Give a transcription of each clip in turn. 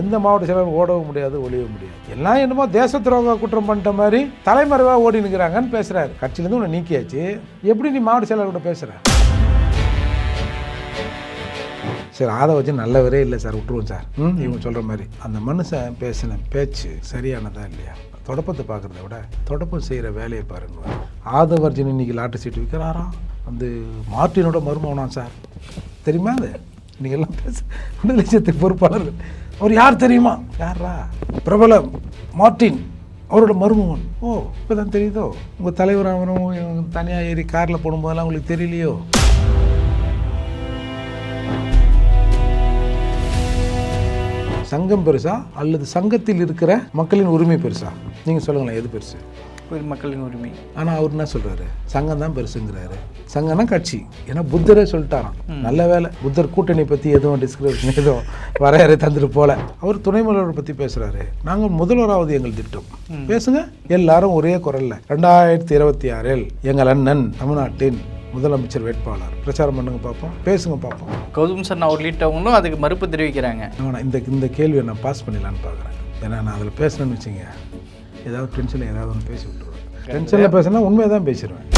எந்த மாவட்ட செயலாளர் ஓடவும் முடியாது ஒழியவும் முடியாது. எல்லாம் என்னமோ தேச துரோக குற்றம் பண்ணிட்ட மாதிரி தலைமறைவாக ஓடி நிற்கிறாங்கன்னு பேசுகிறாரு கட்சியிலேருந்து உன்னை நீக்கியாச்சு. எப்படி நீ மாவட்ட செயலாளர் கூட பேசுகிற சரி அதை வச்சு நல்லவரே இல்லை சார் விட்டுருவோம் சார். ம் இவங்க சொல்கிற மாதிரி. அந்த மனுஷன் பேசின பேச்சு சரியானதா இல்லையா? தொடப்பத்தை பார்க்குறத விட தொடப்பம் செய்கிற வேலையை பாருங்க. ஆதவர்ஜன் இன்னைக்கு லாட்டு சீட்டு விற்கிறாராம். வந்து மார்ட்டினோட மருமகனாம் சார். தெரியுமா அது? நீங்க எல்லாம் பேச விடுதலை பொறுப்பாளர்கள். அவர் யார் தெரியுமா? யாரா பிரபல மார்ட்டின் அவரோட மருமகன். ஓ இப்போ தான் தெரியுதோ? உங்கள் தலைவர் அவரும் தனியாக ஏறி காரில் போடும்போதெல்லாம் உங்களுக்கு தெரியலையோ? சங்கம் பெருசா? அல்லது சங்கத்தில் இருக்கிற மக்களின் உரிமை பெருசா? நீங்கள் சொல்லுங்களேன் எது பெருசு? உயிர் மக்களின் உரிமை. ஆனால் அவர் என்ன சொல்கிறாரு சங்கம் தான் பெருசுங்கிறாரு. சங்கம்னா கட்சி. ஏன்னா புத்தரே சொல்லிட்டாராம். நல்ல வேலை. புத்தர் கூட்டணி பற்றி எதுவும் டிஸ்கிரிப்ஷன் எதுவும் வரையறை தந்துட்டு போல. அவர் துணை முதல்வரை பற்றி பேசுகிறாரு நாங்கள் முதல்வராவது எங்கள் திட்டம். பேசுங்க. எல்லாரும் ஒரே குரல்ல. ரெண்டாயிரத்தி இருபத்தி ஆறில் எங்கள் அண்ணன் தமிழ்நாட்டின் முதலமைச்சர் வேட்பாளர். பிரச்சாரம் பண்ணுங்க பார்ப்போம் பேசுங்க பார்ப்போம் கௌதம் சன்னா உள்ளிட்டவங்களும் அதுக்கு மறுப்பு தெரிவிக்கிறாங்க. இந்த இந்த கேள்வியை நான் பாஸ் பண்ணிடலான்னு பார்க்குறேன் ஏன்னா நான் அதில் பேசணும்னு வச்சுங்க ஏதாவது டென்ஷனில் ஏதாவது ஒன்று பேசி விட்டுருவேன் டென்ஷனில் பேசினா உண்மையை தான் பேசிடுவேன்.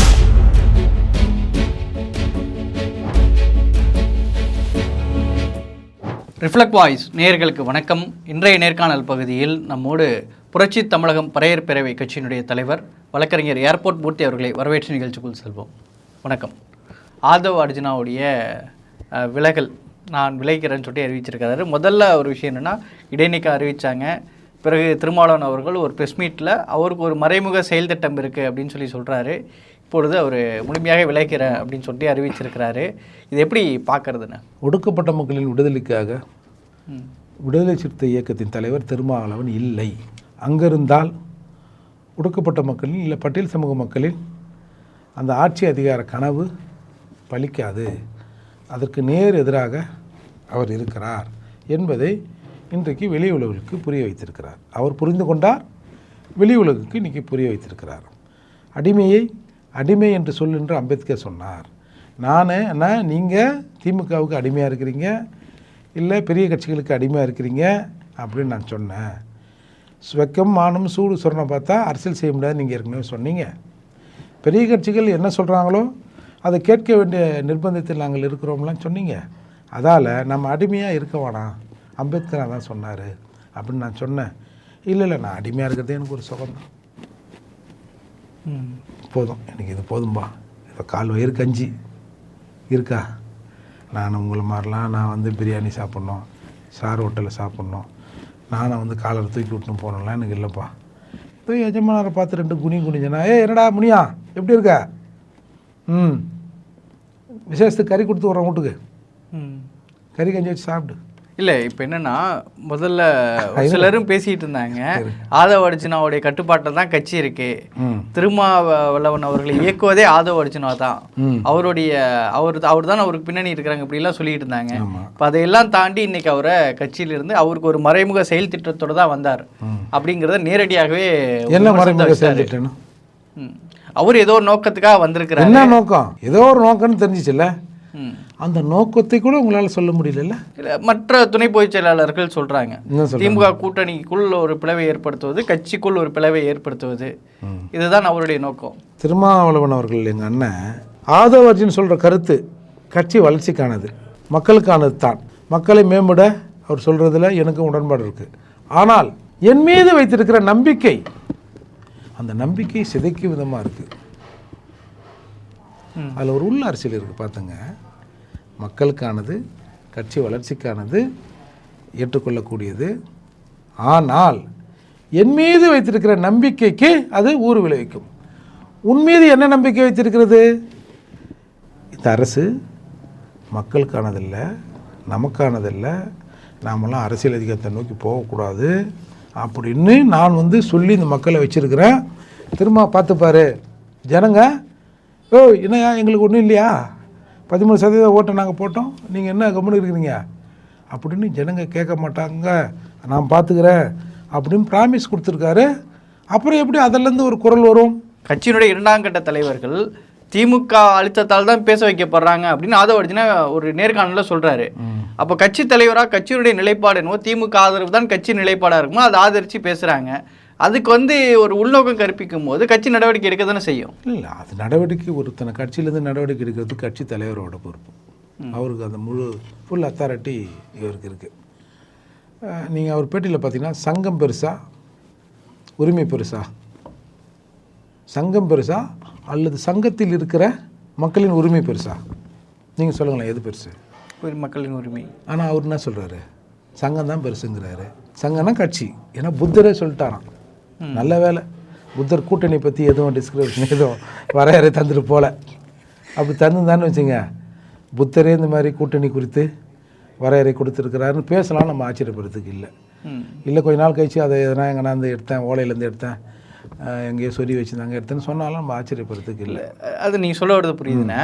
ரிஃப்ளெக்ட் வாய்ஸ் நேயர்களுக்கு வணக்கம். இன்றைய நேர்காணல் பகுதியில் நம்மோடு புரட்சி தமிழகம் பறையர் பேரவை கட்சியினுடைய தலைவர் வழக்கறிஞர் ஏர்போர்ட் மூர்த்தி அவர்களை வரவேற்று நிகழ்ச்சிக்குள் செல்வோம். வணக்கம். ஆதவ் அர்ஜுனாவுடைய விலகல் நான் விளைகிறேன்னு சொல்லிட்டு அறிவிச்சிருக்காரு. முதல்ல ஒரு விஷயம் என்னென்னா இடைநீக்கம் அறிவித்தாங்க பிறகு திருமாவளவன் அவர்கள் ஒரு ப்ரெஸ் மீட்டில் அவருக்கு ஒரு மறைமுக செயல் திட்டம் இருக்குது அப்படின்னு சொல்லி சொல்கிறாரு இப்பொழுது அவர் முழுமையாக விளைக்கிறேன் அப்படின்னு சொல்லிட்டு அறிவிச்சிருக்கிறாரு. இது எப்படி பார்க்கறதுன்னு? ஒடுக்கப்பட்ட மக்களின் விடுதலைக்காக விடுதலை சிறுத்தை இயக்கத்தின் தலைவர் திருமாவளவன் இல்லை. அங்கிருந்தால் ஒடுக்கப்பட்ட மக்களின் இல்லை பட்டியல் சமூக மக்களின் அந்த ஆட்சி அதிகார கனவு பலிக்காது. அதற்கு நேர் எதிராக அவர் இருக்கிறார் என்பதை இன்றைக்கு வெளி உலகுக்கு புரிய வைத்திருக்கிறார். அவர் புரிந்து கொண்டார் வெளி உலகுக்கு இன்றைக்கி புரிய வைத்திருக்கிறார். அடிமையை அடிமை என்று சொல் என்று அம்பேத்கர் சொன்னார். நான் என்ன நீங்கள் திமுகவுக்கு அடிமையாக இருக்கிறீங்க இல்லை பெரிய கட்சிகளுக்கு அடிமையாக இருக்கிறீங்க அப்படின்னு நான் சொன்னேன். வெக்கம் மானம் சூடு சொரணை பார்த்தா அரசியல் செய்ய முடியாது நீங்கள் ஏற்கனவே சொன்னீங்க. பெரிய கட்சிகள் என்ன சொல்கிறாங்களோ அதை கேட்க வேண்டிய நிர்பந்தத்தில் நாங்கள் இருக்கிறோம்லாம் சொன்னீங்க. அதால் நம்ம அடிமையாக இருக்க வேணாம். அம்பேத்கர் அதான் சொன்னார் அப்படின்னு நான் சொன்னேன். இல்லை இல்லை நான் அடிமையாக இருக்கிறதே எனக்கு ஒரு சுகம்தான் ம். போதும். எனக்கு இது போதும்பா. இப்போ கால் வயிறு கஞ்சி. இருக்கா? நான் உங்களை மாதிரிலாம் நான் வந்து பிரியாணி சாப்பிட்ணும். சார் ஹோட்டலில் சாப்பிட்ணும். நானும் வந்து காலரை தூக்கி விட்டுன்னு போனோம்லாம் எனக்கு இல்லைப்பா. போய் எஜமானரை பார்த்து ரெண்டு குனி குனிஞ்சனா ஏ என்னடா முனியா? எப்படி இருக்க? ம். விசேஷத்துக்கு கறி கொடுத்து விட்றேன் வீட்டுக்கு. ம். கறி கஞ்சி வச்சு சாப்பிடு. இல்லை இப்போ என்னன்னா முதல்ல சிலரும் பேசிட்டு இருந்தாங்க ஆதவ அர்ஜுனாவுடைய கட்டுப்பாட்டில் தான் கட்சி இருக்கு. திருமாவளவன் அவர்களை இயக்குவதே ஆதவ அர்ஜுனா தான் அவருடைய அவர் அவர் தான் அவருக்கு பின்னணி இருக்கிறாங்க இப்படிலாம் சொல்லிட்டு இருந்தாங்க இப்போ அதையெல்லாம் தாண்டி இன்னைக்கு அவரை கட்சியிலிருந்து அவருக்கு ஒரு மறைமுக செயல் திட்டத்தோட தான் வந்தார். அப்படிங்கிறத நேரடியாகவே என்ன மறைமுக. அவர் ஏதோ ஒரு நோக்கத்துக்காக வந்திருக்கிறார். என்ன நோக்கம்? ஏதோ ஒரு நோக்கம்னு தெரிஞ்சிச்சுல்ல. அந்த நோக்கத்தை கூட உங்களால் சொல்ல முடியலல்ல? இல்ல, மற்ற துணை பொதுச் செயலாளர்கள் சொல்ல திமுக கூட்டணிக்குள் ஒரு பிளவை ஏற்படுத்துவது கட்சிக்குள் ஒரு பிளவை ஏற்படுத்துவது. இதுதான் அவருடைய நோக்கம். திருமாவளவன் அவர்கள் எங்கள் அண்ணன் ஆதவ அர்ஜுன் சொல்கிற கருத்து கட்சி வளர்ச்சிக்கானது மக்களுக்கானது தான். மக்களை மேம்பட அவர் சொல்கிறதுல எனக்கும் உடன்பாடு இருக்குது ஆனால் என் மீது வைத்திருக்கிற நம்பிக்கை அந்த நம்பிக்கை சிதைக்கும் விதமாக இருக்குது. அதில் ஒரு உள்ள அரசியல் இருக்குது பார்த்துங்க மக்களுக்கானது கட்சி வளர்ச்சிக்கானது ஏற்றுக்கொள்ளக்கூடியது. ஆனால் என் மீது வைத்திருக்கிற நம்பிக்கைக்கு அது ஊறு விளைவிக்கும். உன் மீது என்ன நம்பிக்கை வைத்திருக்கிறது? இந்த அரசு மக்களுக்கானதில்ல நமக்கானதில்ல. நாமெல்லாம் அரசியல் அதிகாரத்தை நோக்கி போகக்கூடாது. அப்படின்னு நான் வந்து சொல்லி இந்த மக்களை வச்சுருக்கிறேன். திரும்ப பார்த்துப்பாரு ஜனங்க ஓ என்னய்யா எங்களுக்கு ஒன்றும் இல்லையா? பதிமூணு சதவீத ஓட்டை நாங்கள் போட்டோம். நீங்கள் என்ன கம்முன்னு இருக்கிறீங்க? அப்படின்னு ஜனங்க கேட்க மாட்டாங்க. நான் பார்த்துக்கிறேன் அப்படின்னு ப்ராமிஸ் கொடுத்துருக்காரு. அப்புறம் எப்படி அதிலேருந்து ஒரு குரல் வரும்? கட்சியினுடைய இரண்டாம் கட்ட தலைவர்கள் திமுக அழுத்தத்தால் தான் பேச வைக்கப்படுறாங்க அப்படின்னு ஆதவ அர்ஜுனா ஒரு நேர்காணலில் சொல்றாரு. அப்போ கட்சி தலைவராக கட்சியினுடைய நிலைப்பாடு என்னவோ திமுக ஆதரவு தான் கட்சி நிலைப்பாடாக இருக்குமோ அதை ஆதரித்து பேசுகிறாங்க அதுக்கு வந்து ஒரு உள்நோக்கம் கற்பிக்கும் போது கட்சி நடவடிக்கை எடுக்க தானே செய்யும். இல்லை அது நடவடிக்கை ஒருத்தனை கட்சியிலேருந்து நடவடிக்கை எடுக்கிறது கட்சி தலைவரோட பொறுப்பு. அவருக்கு அந்த முழு ஃபுல் அத்தாரிட்டி இவருக்கு இருக்குது நீங்கள் அவர் பேட்டியில் பார்த்தீங்கன்னா சங்கம் பெருசா உரிமை பெருசா? சங்கம் பெருசா அல்லது சங்கத்தில் இருக்கிற மக்களின் உரிமை பெருசா? நீங்கள் சொல்லுங்களேன் எது பெருசு? மக்களின் உரிமை. ஆனால் அவர் என்ன சொல்கிறாரு சங்கம் தான் பெருசுங்கிறாரு. சங்கம்னா கட்சி. ஏன்னா புத்தரே சொல்லிட்டாராம். நல்ல வேலை. புத்தர் கூட்டணி பற்றி எதுவும் டிஸ்கிரிப்ஷன் எதுவும் வரையறை தந்துட்டு போல. அப்படி தந்துருந்தான்னு வச்சுங்க புத்தரே இந்த மாதிரி கூட்டணி குறித்து வரையறை கொடுத்துருக்கிறாருன்னு பேசலாம் நம்ம ஆச்சரியப்படுறதுக்கு இல்லை. இல்லை கொஞ்ச நாள் கழிச்சு அதை எதனா எங்கேனாந்து எடுத்தேன் ஓலையிலேருந்து எடுத்தேன். எங்கேயோ சொல்லி வச்சுருந்தாங்க. எடுத்தேன்னு சொன்னாலும் நம்ம ஆச்சரியப்படுறதுக்கு இல்லை. அது நீங்க சொல்ல வரது புரியுதுண்ணே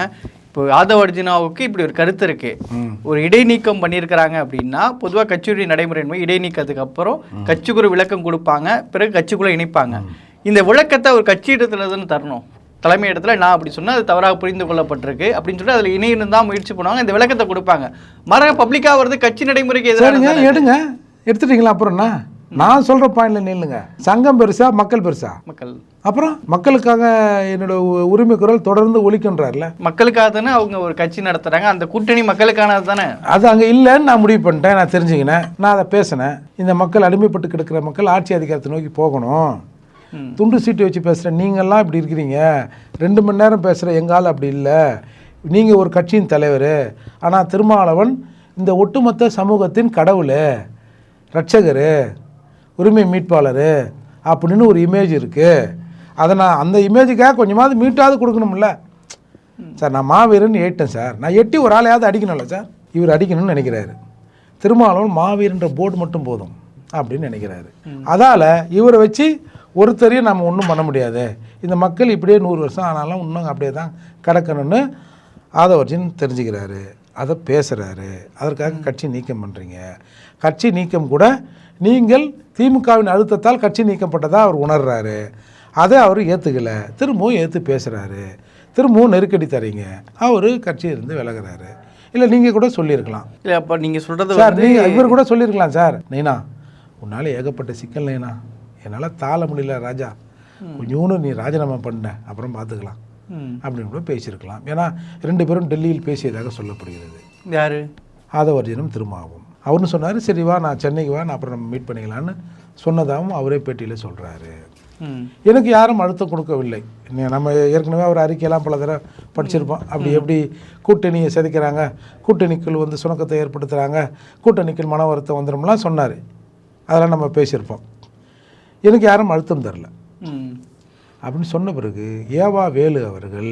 இப்போ ஆதவ அர்ஜுனாவுக்கு இப்படி ஒரு கருத்து இருக்கு. ம். ஒரு இடைநீக்கம் பண்ணியிருக்கிறாங்க அப்படின்னா பொதுவாக கட்சியுடைய நடைமுறை என்பது இடைநீக்கத்துக்கு அப்புறம் கட்சிக்கு ஒரு விளக்கம் கொடுப்பாங்க பிறகு கட்சிக்குள்ள இணைப்பாங்க. இந்த விளக்கத்தை ஒரு கட்சி இடத்துல தானே தரணும். தலைமை இடத்துல நான் அப்படி சொன்னா அது தவறாக புரிந்து கொள்ளப்பட்டிருக்கு அப்படின்னு சொல்லிட்டு அதில் இணையணும் தான் முயற்சி பண்ணுவாங்க. இந்த விளக்கத்தை கொடுப்பாங்க. மர பப்ளிக்காக வருது கட்சி நடைமுறைக்கு எதிராக எடுங்க. எடுத்துட்டீங்களா அப்புறம் என்ன? நான் சொல்கிற பாயிண்டில் நில்லுங்க. சங்கம் பெருசா மக்கள் பெருசா? மக்கள். அப்புறம் மக்களுக்காக என்னோட உரிமை குரல் தொடர்ந்து ஒலிக்கின்றார்ல? மக்களுக்காக தானே அவங்க ஒரு கட்சி நடத்துறாங்க. அந்த கூட்டணி மக்களுக்கானது தானே? அது அங்கே இல்லைன்னு நான் முடிவு பண்ணிட்டேன். நான் தெரிஞ்சுக்கினேன். நான் அதை பேசினேன். இந்த மக்கள் அடிமைப்பட்டு கிடக்கிற மக்கள் ஆட்சி அதிகாரத்தை நோக்கி போகணும். துண்டு சீட்டு வச்சு பேசுகிற நீங்கள்லாம் இப்படி இருக்கிறீங்க. ரெண்டு மணி நேரம் பேசுகிற எங்கால் அப்படி இல்லை. நீங்கள் ஒரு கட்சியின் தலைவர். ஆனால் திருமாவளவன் இந்த ஒட்டுமொத்த சமூகத்தின் கடவுள் ரட்சகர். உரிமை மீட்பாளர் அப்படின்னு ஒரு இமேஜ் இருக்குது அதை நான் அந்த இமேஜுக்காக கொஞ்சமாவது மீட்டாவது கொடுக்கணும்ல. சார் நான் மாவீரன் ஏட்டேன் சார். நான் எட்டி ஒரு ஆளையாவது அடிக்கணும்ல சார். இவர் அடிக்கணும்னு நினைக்கிறாரு. திருமாவளவன் மாவீரன்ற போர்டு மட்டும் போதும் அப்படின்னு நினைக்கிறாரு. அதால் இவரை வச்சு ஒருத்தரையும் நம்ம ஒன்றும் பண்ண முடியாது. இந்த மக்கள் இப்படியே நூறு வருஷம் ஆனாலும் இன்னும் அப்படியே தான் கிடக்கணும்னு ஆதவர்ஜின் தெரிஞ்சுக்கிறாரு. அதை பேசுகிறாரு அதற்காக கட்சி நீக்கம் பண்ணுறீங்க கட்சி நீக்கம் கூட நீங்கள் திமுகவின் அழுத்தத்தால் கட்சி நீக்கப்பட்டதாக அவர் உணர்றாரு. அதை அவர் ஏற்றுக்கல திரும்பவும் ஏற்று பேசுகிறாரு திரும்பவும் நெருக்கடி தரீங்க. அவர் கட்சியிலிருந்து விலகுறாரு. இல்லை நீங்கள் கூட சொல்லியிருக்கலாம். இல்லை அப்போ நீங்கள் சொல்கிறது சார் நீங்கள் இவர் கூட சொல்லியிருக்கலாம் சார். நைனா உன்னால் ஏகப்பட்ட சிக்கல் நைனா. என்னால் தாழ முடியல ராஜா. கொஞ்சோண்டு நீ ராஜினாமா பண்ண. அப்புறம் பார்த்துக்கலாம் அப்படின்னு கூட பேசியிருக்கலாம். ஏன்னா ரெண்டு பேரும் டெல்லியில் பேசியதாக சொல்லப்படுகிறது. யாரு? ஆதவர்ஜனும் திருமாவும். அவர்னு சொன்னார் சரி வா நான் சென்னைக்கு வா நான் அப்புறம் நம்ம மீட் பண்ணிக்கலான்னு சொன்னதாகவும் அவரே பேட்டியில் சொல்கிறாரு எனக்கு யாரும் அழுத்தம் கொடுக்கவில்லை. நம்ம ஏற்கனவே அவர் அறிக்கையெல்லாம் பல தடவை படிச்சிருப்போம். அப்படி எப்படி கூட்டணியை சிதைக்கிறாங்க கூட்டணிக்குள் வந்து சுணக்கத்தை ஏற்படுத்துகிறாங்க கூட்டணிக்குள் மன வருத்தம் வந்துடும்லாம் சொன்னார். அதெல்லாம் நம்ம பேசியிருப்போம். எனக்கு யாரும் அழுத்தம் தரல. அப்படின்னு சொன்ன பிறகு ஏவா வேலு அவர்கள்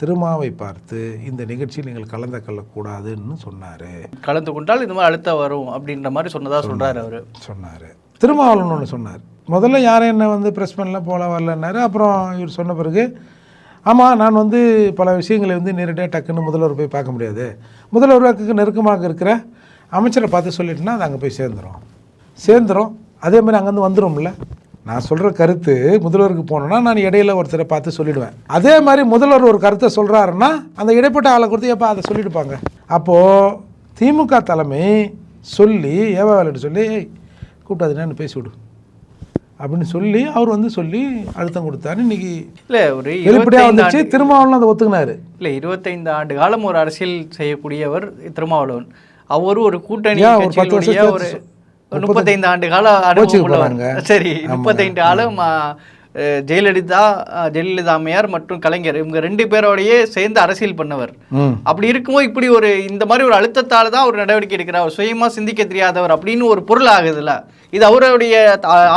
திருமாவை பார்த்து இந்த நிகழ்ச்சியில் நீங்கள் கலந்து கொள்ளக்கூடாதுன்னு சொன்னார். கலந்து கொண்டால் இந்த மாதிரி அழுத்தம் வரும் அப்படின்ற மாதிரி சொன்னதா சொல்றாரு அவரு. சொன்னார். திருமாவளவன் ஒன்று சொன்னார். முதல்ல யாரும் என்ன வந்து ப்ரெஸ் பண்ணலாம் போல வரலன்னாரு. அப்புறம் இவர் சொன்ன பிறகு ஆமாம் நான் வந்து பல விஷயங்களை வந்து நேரடியாக டக்குன்னு முதல்வர் போய் பார்க்க முடியாது. முதல்வருக்கு நெருக்கமாக இருக்கிற அமைச்சரை பார்த்து சொல்லிட்டுனா அது அங்கே போய் சேர்ந்துரும் சேர்ந்துரும். அதே மாதிரி அங்கேருந்து வந்துரும்ல. நான் சொல்கிற கருத்து முதல்வருக்கு போனோன்னா நான் இடையில ஒருத்தரை பார்த்து சொல்லிடுவேன். அதே மாதிரி முதல்வர் ஒரு கருத்தை சொல்கிறாருன்னா அந்த இடைப்பட்ட ஆளை கொடுத்து எப்போ அதை சொல்லிடுப்பாங்க. அப்போது திமுக தலைமை சொல்லி ஏவா வேலைட்டு சொல்லி "ஏய், கூப்பிட்டு என்னன்னு பேசி விடு. அப்படின்னு சொல்லி அவர் வந்து சொல்லி அழுத்தம் கொடுத்தாரு. இன்னைக்கு இல்ல ஒரு வெளிப்படையாக வந்துச்சு திருமாவளவன் அதை ஒத்துக்கினாரு. இல்ல இருபத்தைந்து ஆண்டு காலம் ஒரு அரசியல் செய்யக்கூடியவர் திருமாவளவன். அவர் ஒரு கூட்டணி ஒரு முப்பத்தைந்து ஆண்டு கால அனுபவம். சரி முப்பத்தைந்து காலம் ஆ, அஹ், ஜெயலலிதா ஜெயலலிதா அம்மையார் மற்றும் கலைஞர். இவங்க ரெண்டு பேரோடையே சேர்ந்து அரசியல் பண்ணவர். அப்படி இருக்கும்போது இப்படி ஒரு இந்த மாதிரி ஒரு அழுத்தத்தால தான் ஒரு நடவடிக்கை எடுக்கிறார். சுயமா சிந்திக்க தெரியாதவர் அப்படின்னு ஒரு பொருள் ஆகுதுல்ல. இது அவருடைய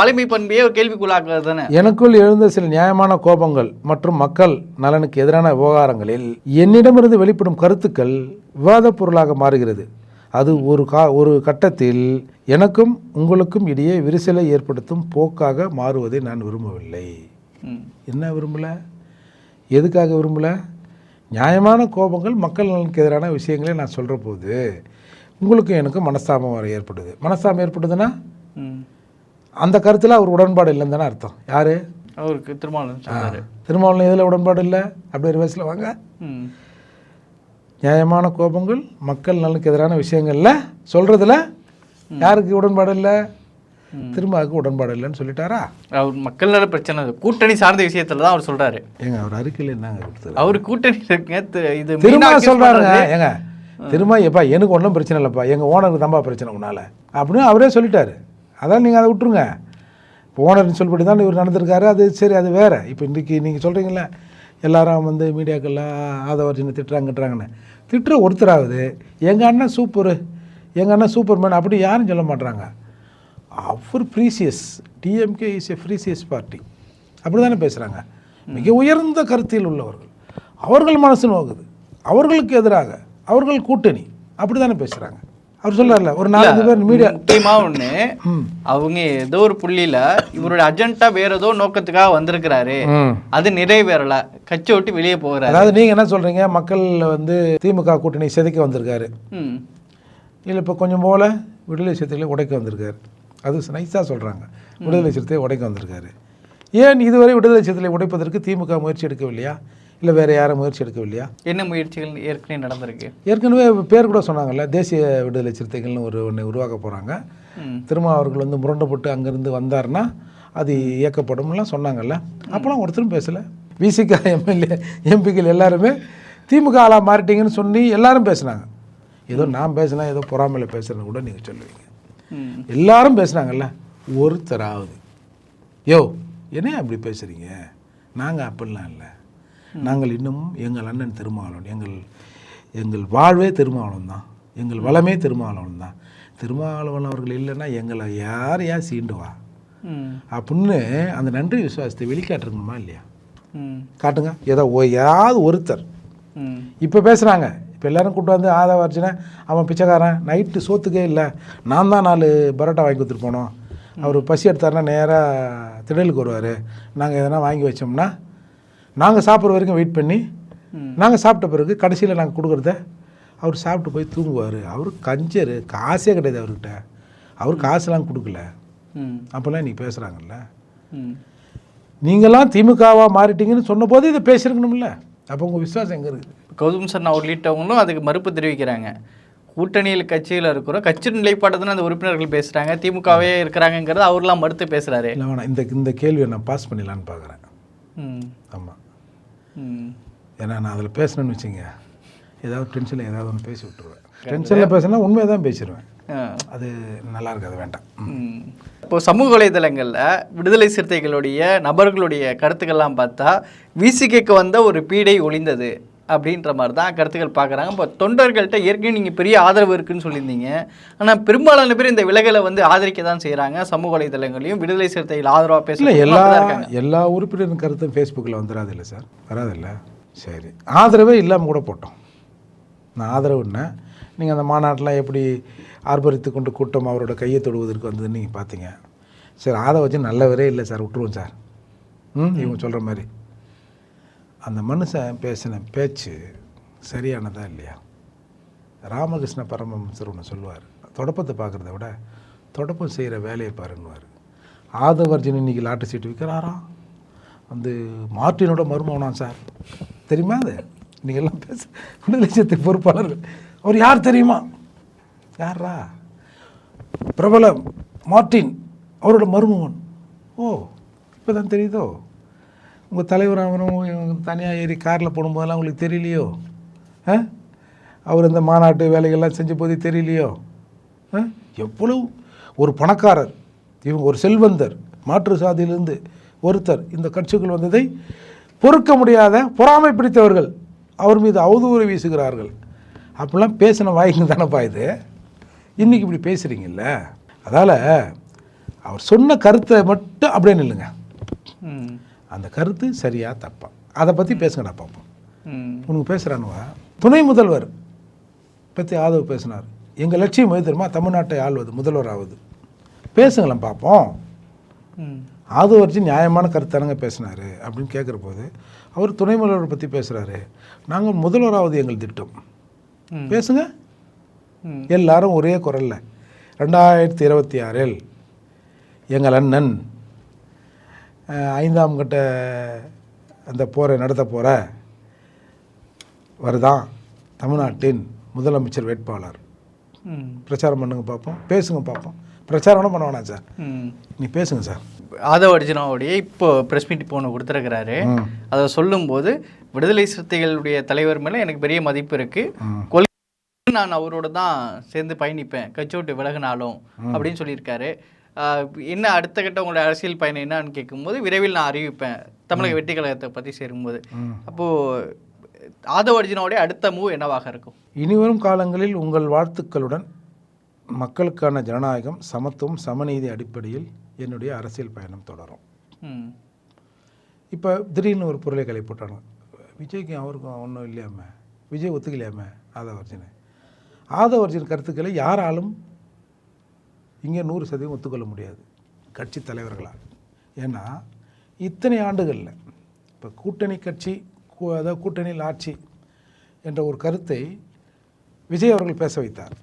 ஆளுமை பண்பையே ஒரு கேள்விக்குள்ளாக்குறது தானே? எனக்குள் எழுந்த சில நியாயமான கோபங்கள் மற்றும் மக்கள் நலனுக்கு எதிரான விவகாரங்களில் என்னிடமிருந்து வெளிப்படும் கருத்துக்கள் விவாதப் பொருளாக மாறுகிறது. அது ஒரு கா ஒரு கட்டத்தில் எனக்கும் உங்களுக்கும் இடையே விரிசலை ஏற்படுத்தும் போக்காக மாறுவதை நான் விரும்பவில்லை. என்ன விரும்பலை? எதுக்காக விரும்பலை? நியாயமான கோபங்கள் மக்கள் நலனுக்கு எதிரான விஷயங்களை நான் சொல்கிற போது உங்களுக்கும் எனக்கும் மனஸ்தாபம் வர ஏற்படுது. மனஸ்தாபம் ஏற்படுதுன்னா. அந்த கருத்தில் அவர் உடன்பாடு இல்லைன்னு தானே அர்த்தம். யார்? அவருக்கு திருமாவளவன் திருமாவளவன் எதில் உடன்பாடு இல்லை? அப்படி ஒரு வயசில் வாங்க. நியாயமான கோபங்கள் மக்கள் நலனுக்கு எதிரான விஷயங்களில் சொல்கிறதுல யாருக்கு உடன்பாடு இல்லை திருமாவுக்கு உடன்பாடு இல்லைன்னு சொல்லிட்டாரா? அவர் மக்கள் நல பிரச்சனை அது. கூட்டணி சார்ந்த விஷயத்துல தான் அவர் சொல்றாரு. ஏங்க அவர் அறிக்கையில் என்னங்க கொடுத்தாரு? அவர் கூட்டணி இருக்குங்க இது சொல்கிறாருங்க பண்றது- ஏங்க திரும்ப எப்பா எனக்கு ஒன்றும் பிரச்சனை இல்லைப்பா. எங்கள் ஓனருக்கு தான்ப்பா பிரச்சனை உன்னால்? அப்படின்னு அவரே சொல்லிட்டாரு. அதான் நீங்கள் அதை விட்டுருங்க. இப்போ ஓனர்னு சொல்லிபடி தான் இவர் நடந்திருக்காரு. அது சரி அது வேறு. இப்போ இன்றைக்கி நீங்கள் சொல்கிறீங்களே எல்லாரும் வந்து மீடியாக்கெல்லாம் ஆதவர்ஜனை திட்டுறாங்க திட்டுறாங்கன்னு. திட்டுற ஒருத்தராகுது எங்கள் அண்ணன் சூப்பரு. எங்கள் அண்ணன் சூப்பர்மேன் அப்படி யாரும் சொல்ல மாட்றாங்க. அவர் precious DMK is a precious party. அப்படி தானே பேசுகிறாங்க மிக உயர்ந்த கருத்தில் உள்ளவர்கள். அவர்கள் மனசு நோக்குது. அவர்களுக்கு எதிராக அவர்கள் கூட்டணி. அப்படி தானே பேசுகிறாங்க அவர் சொல்றாருல ஒரு நாலஞ்சு பேர் மீடியா முக்கியமா ஒண்ணு அவங்க ஏதோ ஒரு புள்ளியில இவரோட அஜெண்டா வேற ஏதோ நோக்கத்துக்காக வந்திருக்கிறாரு. அது நிறைவேறல. கட்சி விட்டு வெளியே போகிறாரு அதாவது நீங்கள் என்ன சொல்கிறீங்க மக்கள் வந்து திமுக கூட்டணி சிதைக்க வந்திருக்காரு. இல்லை இப்போ கொஞ்சம் போல விடுதலை சிறுத்தைகளை உடைக்க வந்திருக்காரு. அது நைஸாக சொல்கிறாங்க விடுதலை சிறுத்தையை உடைக்க வந்திருக்காரு. ஏன் இதுவரை விடுதலை சிறுத்தைகளை உடைப்பதற்கு திமுக முயற்சி எடுக்கவில்லையா? இல்லை வேறு யாரும் முயற்சி எடுக்கவில்லையா? என்ன முயற்சிகள் ஏற்கனவே நடந்திருக்கு? ஏற்கனவே பேர் கூட சொன்னாங்கல்ல தேசிய விடுதலை சிறுத்தைகள்னு ஒரு ஒன்று உருவாக்க போகிறாங்க. திரும்ப அவர்கள் வந்து முரண்டப்பட்டு அங்கேருந்து வந்தாருன்னா அது இயக்கப்படும்லாம் சொன்னாங்கல்ல. அப்போலாம் ஒருத்தரும் பேசலை. விசிகா எம்எல்ஏ எம்பிக்கள் எல்லாருமே திமுக ஆளாக மாறிட்டீங்கன்னு சொல்லி எல்லாரும் பேசுனாங்க. ஏதோ நான் பேசினா ஏதோ பொறாமையில் பேசுகிறேன்னு கூட நீங்கள் சொல்லுவீங்க. எல்லாரும் பேசுனாங்கல்ல ஒருத்தராவது. யோ என்ன அப்படி பேசுகிறீங்க நாங்கள் அப்படிலாம் இல்லை. நாங்கள் இன்னமும் எங்கள் அண்ணன் திருமாவளவன் எங்கள் எங்கள் வாழ்வே திருமாவளவன் தான். எங்கள் வளமே திருமாவளவன் தான். திருமாவளவன் அவர்கள் இல்லைன்னா எங்களை யார் யார் சீண்டுவா அப்படின்னு அந்த நன்றி விசுவாசத்தை வெளிக்காட்டுருக்கணுமா இல்லையா? காட்டுங்க. ஏதோ யாராவது ஒருத்தர். இப்போ பேசுகிறாங்க இப்போ எல்லாரும் கூட்டு வந்து ஆதா அர்ஜுன அவன் பிச்சைக்காரன் நைட்டு சோத்துக்கே இல்லை. நான் தான் நாலு பரோட்டா வாங்கி கொடுத்துட்டு போனோம். அவர் பசி எடுத்தாருன்னா நேராக திடலுக்கு வருவார். நாங்கள் எதனா வாங்கி வச்சோம்னா நாங்கள் சாப்பிட்ற வரைக்கும் வெயிட் பண்ணி. நாங்கள் சாப்பிட்ட பிறகு கடைசியில் நாங்கள் கொடுக்குறத அவர் சாப்பிட்டு போய் தூங்குவார். அவர் கஞ்சர் காசே கிடையாது அவர்கிட்ட. அவர் காசுலாம் கொடுக்கல. அப்போல்லாம் நீ பேசுகிறாங்கல்ல நீங்களாம் திமுகவாக மாறிட்டீங்கன்னு சொன்னபோது இதை பேசியிருக்கணும்ல. அப்போ உங்கள் விசுவாசம் எங்கே இருக்குது? கௌதம் சர்மா உள்ளிட்டவங்களும் அதுக்கு மறுப்பு தெரிவிக்கிறாங்க. கூட்டணியில் கட்சியில் இருக்கிறோம். கட்சி நிலைப்பாடு தானே அந்த உறுப்பினர்கள் பேசுகிறாங்க திமுகவே இருக்கிறாங்கங்கிறது அவர்லாம் மறுத்து பேசுகிறாரு இல்லை வேணாம். இந்த இந்த கேள்வியை நான் பாஸ் பண்ணிடலான்னு பார்க்குறேன் ம். ஆமாம் ம். ஏன்னா நான் அதில் பேசணும்னு வச்சுங்க ஏதாவது டென்ஷனில் ஏதாவது ஒன்று பேசி விட்ருவேன் டென்ஷனில் பேசினா உண்மையை தான் பேசிடுவேன். அது நல்லா இருக்காது வேண்டாம். இப்போ சமூக வலைதளங்களில் விடுதலை சிறுத்தைகளுடைய நபர்களுடைய கருத்துக்கள்லாம் பார்த்தா விசிகைக்கு வந்த ஒரு பீடை ஒளிந்தது அப்படின்ற மாதிரி தான் கருத்துக்கள் பார்க்குறாங்க. இப்போ தொண்டர்கள்ட்ட ஏற்கனவே நீங்கள் பெரிய ஆதரவு இருக்குன்னு சொல்லியிருந்தீங்க. ஆனால் பெரும்பாலான பேர் இந்த விலகலை வந்து ஆதரிக்க தான் செய்கிறாங்க சமூக வலைதளங்களையும் விடுதலை சிறுத்தைகள் ஆதரவாக இல்லை பேச எல்லா எல்லா உறுப்பினரின் கருத்தும் ஃபேஸ்புக்கில் வந்துடாது இல்லை சார். வராதில்ல சரி. ஆதரவே இல்லாமல் கூட போட்டோம். நான் ஆதரவுன்னா நீங்கள் அந்த மாநாட்டில் எப்படி ஆர்ப்பரித்து கொண்டு கூட்டம் அவரோட கையை தொடுவதற்கு வந்ததுன்னு நீங்கள் பார்த்தீங்க சார் ஆதை வச்சு நல்லவரே இல்லை சார் விட்டுருவோம் சார். ம் இவங்க சொல்கிற மாதிரி. அந்த மனுஷன் பேசின பேச்சு சரியானதா இல்லையா? ராமகிருஷ்ண பரமஹம்சர் ஒன்று சொல்லுவார். தொடப்பத்தை பார்க்குறத விட தொடப்பம் செய்கிற வேலையை பாருன்னுவார். ஆதவர்ஜன் இன்னைக்கு லாட்டு சீட்டு விற்கிறாராம் வந்து மார்ட்டினோட மருமகனாம் சார். தெரியுமா அது? நீங்கள் எல்லாம் பேச விடுதலை சிறுத்தை பொறுப்பாளர்கள். அவர் யார் தெரியுமா? யாரா பிரபல மார்ட்டின் அவரோட மருமகன். ஓ இப்போ தான் தெரியுதோ? உங்கள் தலைவர் அவரும் தனியாக ஏறி காரில் போடும்போதெல்லாம் உங்களுக்கு தெரியலையோ? ஆ? அவர் இந்த மாநாட்டு வேலைகள்லாம் செஞ்ச போது தெரியலையோ? ஆ? எவ்வளவு ஒரு பணக்காரர் இவங்க ஒரு செல்வந்தர் மாற்று சாதியிலிருந்து ஒருத்தர் இந்த கட்சிக்குள் வந்ததை பொறுக்க முடியாத பொறாமை பிடித்தவர்கள் அவர் மீது அவதூறு வீசுகிறார்கள். அப்படிலாம் பேசின வாய்க்கு தானேப்பா இது? இன்றைக்கி இப்படி பேசுகிறீங்கல்ல அதால் அவர் சொன்ன கருத்தை மட்டும் அப்படியே நில்லுங்க. அந்த கருத்து சரியா தப்பா? அதை பற்றி பேசுங்கடா பார்ப்போம் உனக்கு பேசுகிறானுவா துணை முதல்வர் பற்றி ஆதவ் பேசினார். எங்கள் லட்சியம் எது தெரியுமா? தமிழ்நாட்டை ஆள்வது முதல்வர் ஆவது பேசுங்களேன் பார்ப்போம் ம். ஆதவ் வச்சு நியாயமான கருத்தானங்க பேசினார் அப்படின்னு கேட்குற போது அவர் துணை முதல்வரை பற்றி பேசுகிறாரு நாங்கள் முதல்வராவது எங்கள் திட்டம். பேசுங்க. எல்லாரும் ஒரே குரலில். ரெண்டாயிரத்தி இருபத்தி ஆறில் எங்கள் அண்ணன் ஐந்தாம் கட்ட அந்த போரை நடத்த போகிற வருதான் தமிழ்நாட்டின் முதலமைச்சர் வேட்பாளர். பிரச்சாரம் பண்ணுங்க பார்ப்போம் பேசுங்க பார்ப்போம் பிரச்சாரம் பண்ண வேணாம் சார். நீ பேசுங்க சார். ஆதவ அர்ஜுனாவுடைய இப்போ ப்ரெஸ் மீட் இப்போ ஒன்று கொடுத்துருக்கிறாரு. அதை சொல்லும்போது விடுதலை சிறுத்தைகளுடைய தலைவர் மேலே எனக்கு பெரிய மதிப்பு இருக்கு. கொள்கை நான் அவரோட தான் சேர்ந்து பயணிப்பேன். கட்சி விட்டு விலகினாலும் அப்படின்னு சொல்லியிருக்காரு. என்ன அடுத்த கட்ட உங்களோட அரசியல் பயணம் என்னன்னு கேட்கும்போது விரைவில் நான் அறிவிப்பேன். தமிழக வெற்றி கழகத்தை பற்றி சேரும்போது. அப்போது ஆதவ அர்ஜுனாவுடைய அடுத்த மூவ் என்னவாக இருக்கும்? இனிவரும் காலங்களில் உங்கள் வாழ்த்துக்களுடன் மக்களுக்கான ஜனநாயகம் சமத்துவம் சமநீதி அடிப்படையில் என்னுடைய அரசியல் பயணம் தொடரும். இப்போ திடீர்னு ஒரு பொருளை கலை போட்டாங்க. விஜய்க்கும் அவருக்கும் ஒன்றும் இல்லையாம? விஜய் ஒத்துக்கலையாம? ஆதவர்ஜுன. ஆதவர்ஜுன் கருத்துக்களை யாராலும் இங்கே நூறு சதவீதம் ஒத்துக்கொள்ள முடியாது. கட்சி தலைவர்களால். ஏன்னா இத்தனை ஆண்டுகளில் இப்போ கூட்டணி கட்சி அதாவது கூட்டணியில் ஆட்சி என்ற ஒரு கருத்தை விஜய் அவர்கள் பேச வைத்தார்.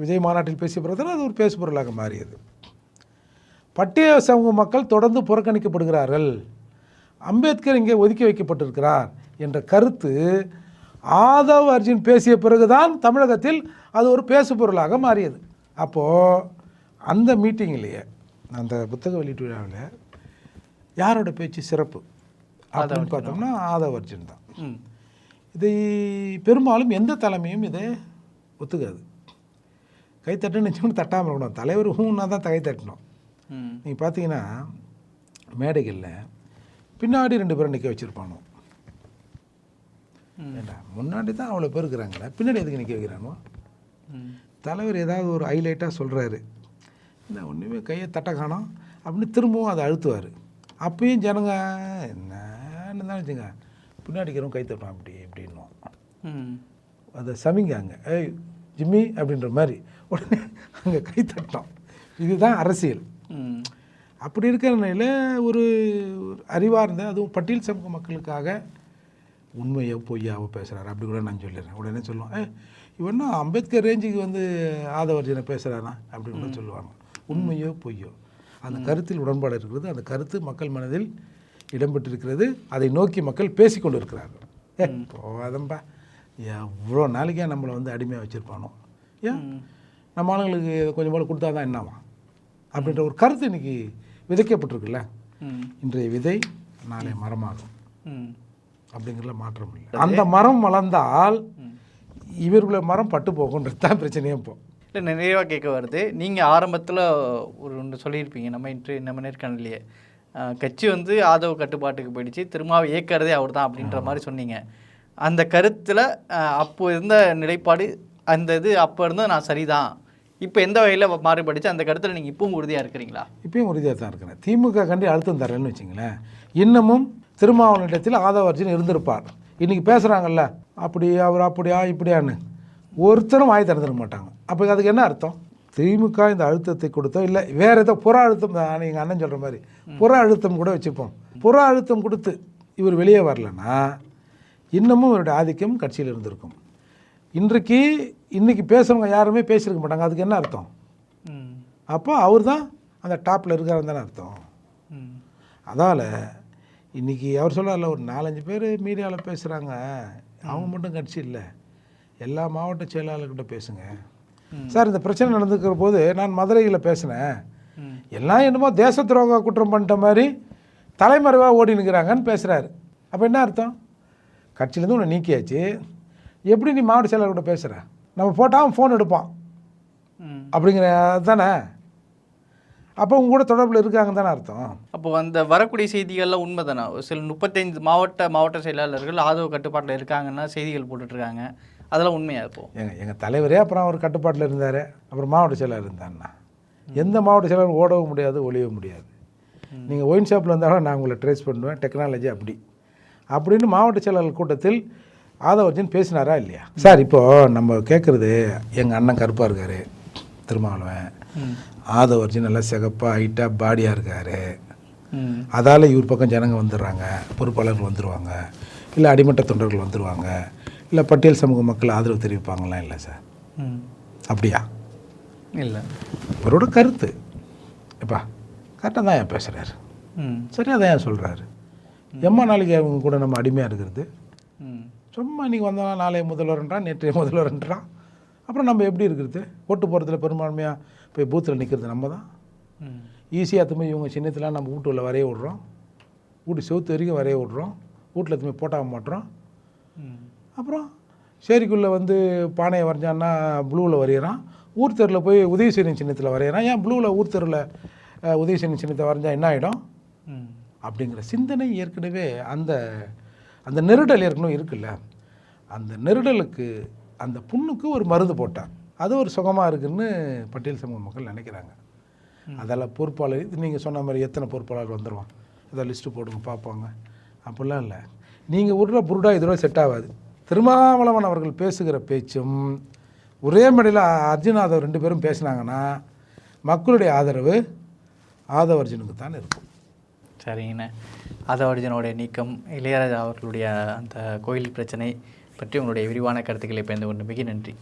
விஜய் மாநாட்டில் பேசிய பிறகு அது ஒரு பேசுபொருளாக மாறியது. பட்டியல சமூக மக்கள் தொடர்ந்து புறக்கணிக்கப்படுகிறார்கள். அம்பேத்கர் இங்கே ஒதுக்கி வைக்கப்பட்டிருக்கிறார் என்ற கருத்து ஆதவ் அர்ஜுன் பேசிய பிறகுதான் தமிழகத்தில் அது ஒரு பேசுபொருளாக மாறியது. அப்போது அந்த மீட்டிங்லேயே அந்த புத்தக வெளியீட்டு விழாவில் யாரோட பேச்சு சிறப்பு அப்படின்னு பார்த்தோம்னா ஆதவ் அர்ஜுன் தான். இதை பெரும்பாலும் எந்த தலைமையும் இதை ஒத்துக்காது. கைத்தட்டுன்னு நினச்சோன்னு தட்டாமல் இருக்கணும். தலைவர் ஹூன்னா தான் கை தட்டணும் நீங்கள் பார்த்தீங்கன்னா மேடைகளில் பின்னாடி ரெண்டு பேரும் நிற்க வச்சுருப்பானோ? ஏண்டா முன்னாடி தான் அவ்வளோ பேர் இருக்கிறாங்களே பின்னாடி எதுக்கு நிற்க வைக்கிறானோ? தலைவர் ஏதாவது ஒரு ஹைலைட்டாக சொல்கிறாரு என்ன ஒன்றுமே கையை தட்ட காணோம். அப்படின்னு திரும்பவும் அதை அழுத்துவார். அப்பயும் ஜனங்க என்னன்னு தான் வச்சுங்க பின்னாடி இருக்கிறவங்க கை தட்டுவான் அப்படி இப்படின்னுவோம் ம். அதை சமிங்க அங்கே. ஏய் ஜிம்மி அப்படின்ற மாதிரி. உடனே அங்கே கை தட்டோம். இதுதான் அரசியல். அப்படி இருக்கிற நிலையில் ஒரு ஒரு அறிவார்ந்த அதுவும் பட்டியல் சமூக மக்களுக்காக உண்மையோ பொய்யாவோ பேசுகிறாரு அப்படி கூட நான் சொல்லிடுறேன். உடனே சொல்லுவோம் ஏ இவன்னா அம்பேத்கர் ரேஞ்சுக்கு வந்து ஆதவர்ஜனை பேசுகிறானா அப்படின்னு கூட சொல்லுவாங்க. உண்மையோ பொய்யோ. அந்த கருத்தில் உடன்பாடு இருக்கிறது. அந்த கருத்து மக்கள் மனதில் இடம்பெற்றிருக்கிறது. அதை நோக்கி மக்கள் பேசிக்கொண்டு இருக்கிறார்கள் ஏ போகாதம்பா. எவ்வளோ நாளைக்கே நம்மளை வந்து அடிமையாக வச்சுருப்பானோ? ஏன்? நம்ம ஆளுங்களுக்கு கொஞ்சம் போல கொடுத்தா தான் என்னவா? அப்படின்ற ஒரு கருத்து இன்னைக்கு விதைக்கப்பட்டிருக்குல்ல? இன்றைய விதை நாளை மரமாகும். அப்படிங்கிறதுல மாற்றம் இல்லை. அந்த மரம் வளர்ந்தால் இவர்கள மரம் பட்டு போகுன்றது தான் பிரச்சனையே இப்போ. இல்லை நிறைவாக கேட்க வருது. நீங்கள் ஆரம்பத்தில் ஒரு ஒன்று சொல்லியிருப்பீங்க நம்ம இன்று நம்ம நேர்காணலையே கட்சி வந்து ஆதவ கட்டுப்பாட்டுக்கு போயிடுச்சு. திருமாவை இயக்கிறதே அவர் தான் அப்படின்ற மாதிரி சொன்னீங்க. அந்த கருத்தில் அப்போ இருந்த நிலைப்பாடு அந்த இது அப்போ இருந்தது நான் சரிதான். இப்போ எந்த வகையில் மாறுபடுச்சு அந்த கருத்தில் நீங்கள் இப்பவும் உறுதியாக இருக்கிறீங்களா? இப்பயும் உறுதியாக தான் இருக்கிறேன். திமுக கண்டி அழுத்தம் தரேன்னு வச்சுங்களேன். இன்னமும் திருமாவளவனிடத்தில் ஆதவர்ஜன் இருந்திருப்பார். இன்னைக்கு பேசுகிறாங்கல்ல அப்படி அவர் அப்படியா இப்படியான்னு. ஒருத்தரும் வாய் திறந்துட மாட்டாங்க. அப்போ அதுக்கு என்ன அர்த்தம்? திமுக இந்த அழுத்தத்தை கொடுத்தோ இல்லை வேற ஏதோ புற அழுத்தம் நீங்கள் அண்ணன் சொல்கிற மாதிரி புற அழுத்தம் கூட வச்சுப்போம். புற அழுத்தம் கொடுத்து இவர் வெளியே வரலன்னா இன்னமும் இவருடைய ஆதிக்கம் கட்சியில் இருந்திருக்கும். இன்றைக்கு இன்னைக்கு பேசுகிறவங்க யாருமே பேசியிருக்க மாட்டாங்க. அதுக்கு என்ன அர்த்தம்? அப்போ அவர் தான் அந்த டாப்பில் இருக்காருன்னு தானே அர்த்தம். அதால் இன்றைக்கி அவர் சொல்கிறார்ல ஒரு நாலஞ்சு பேர் மீடியாவில் பேசுகிறாங்க அவங்க மட்டும் கட்சி இல்லை. எல்லா மாவட்ட செயலாளர்கிட்ட பேசுங்க. சார் இந்த பிரச்சனை நடந்துக்கிற போது நான் மதுரையில் பேசினேன். எல்லாம் என்னமோ தேச துரோக குற்றம் பண்ணிட்ட மாதிரி தலைமறைவாக ஓடி நிற்கிறாங்கன்னு பேசுகிறாரு அப்போ என்ன அர்த்தம்? கட்சியிலேருந்து உன்னை நீக்கியாச்சு. எப்படி நீ மாவட்ட செயலாளர் கூட பேசுகிற நம்ம போட்டால் ஃபோன் எடுப்பான். அப்படிங்கிற தானே? அப்போ உங்க கூட தொடர்பில் இருக்காங்க தானே அர்த்தம். அப்போ அந்த வரக்கூடிய செய்திகள்லாம் உண்மை தானே சில முப்பத்தைந்து மாவட்ட மாவட்ட செயலாளர்கள் ஆதரவு கட்டுப்பாட்டில் இருக்காங்கன்னா செய்திகள் போட்டுட்ருக்காங்க. அதெல்லாம் உண்மையா இப்போ? எங்க எங்கள் தலைவரே அப்புறம் அவர் கட்டுப்பாட்டில் இருந்தார். அப்புறம் மாவட்ட செயலாளர் இருந்தாருண்ணா. எந்த மாவட்ட செயலாளர் ஓடவும் முடியாது ஒளியவும் முடியாது. நீங்கள் ஒயின் ஷாப்பில் இருந்தாலும் நான் உங்களை ட்ரேஸ் பண்ணுவேன். டெக்னாலஜி அப்படி. அப்படின்னு மாவட்ட செயலாளர் கூட்டத்தில் ஆதவர்ஜன் பேசினாரா இல்லையா? சார் இப்போது நம்ம கேட்குறது எங்கள் அண்ணன் கருப்பாக இருக்கார் திருமாவளவன். ஆதவர்ஜன் நல்லா சிகப்பாக ஹைட்டாக பாடியாக இருக்கார். அதால் இவர் பக்கம் ஜனங்க வந்துடுறாங்க பொறுப்பாளர்கள் வந்துடுவாங்க இல்லை அடிமட்ட தொண்டர்கள் வந்துடுவாங்க இல்லை பட்டியல் சமூக மக்கள் ஆதரவு தெரிவிப்பாங்களாம் இல்லை சார். ம் அப்படியா? இல்லை. இவரோட கருத்து. எப்பா கரெக்டாக தான் ஏன் பேசுகிறாரு ம். சரியாக தான் ஏன் சொல்கிறாரு எம்மா நாளைக்கு அவங்க கூட நம்ம அடிமையாக இருக்கிறது. ம். சும்மா இன்றைக்கி வந்தவன் நாளைய முதல்வர்ன்றான் நேற்றைய முதல்வர்ன்றான் அப்புறம் நம்ம எப்படி இருக்கிறது? ஓட்டு போகிறதுல பெரும்பான்மையாக போய் பூத்தில் நிற்கிறது நம்ம தான் ஈஸியாக திரும்ப இவங்க சின்னத்தில் நம்ம வீட்டு உள்ள வரைய விட்றோம். வீட்டு செவுத்து வரைக்கும் வரைய விட்றோம். வீட்டில் திரும்பி போட்டாக மாட்டுறோம் அப்புறம் சேரிக்குள்ளே வந்து பானையை வரைஞ்சான்னா ப்ளூவில் வரைகிறான் ஊர் தெருவில் போய் உதயசீரன் சின்னத்தில் வரைகிறான் ஏன் ப்ளூவில் ஊர் தெருவில் உதயசீரன் சின்னத்தை வரைஞ்சா என்ன ஆகிடும் அப்படிங்கிற சிந்தனை ஏற்கனவே அந்த அந்த நெருடல் ஏற்கனவே இருக்குல்ல அந்த நெருடலுக்கு அந்த புண்ணுக்கு ஒரு மருந்து போட்டார் அது ஒரு சுகமாக இருக்குன்னு பட்டியல் சமூக மக்கள் நினைக்கிறாங்க. அதெல்லாம் பொறுப்பாளர் இது நீங்கள் சொன்ன மாதிரி எத்தனை பொறுப்பாளர் வந்துடுவான் இதை லிஸ்ட்டு போடுங்க பார்ப்பாங்க. அப்படிலாம் இல்லை. நீங்கள் விடுற புருடா இதோட செட் ஆகாது. திருமாவளவன் அவர்கள் பேசுகிற பேச்சும் ஒரே மேடையில் அர்ஜுன் ஆதவ் ரெண்டு பேரும் பேசினாங்கன்னா மக்களுடைய ஆதரவு ஆதவ அர்ஜுனுக்கு தான் இருக்கும். சரிங்கண்ணே ஆதவர்ஜனோடைய நீக்கம் இளையராஜா அவர்களுடைய அந்த கோயில் பிரச்சனை பற்றி உங்களுடைய விரிவான கருத்துக்களை பயந்து கொண்டு மிக நன்றி.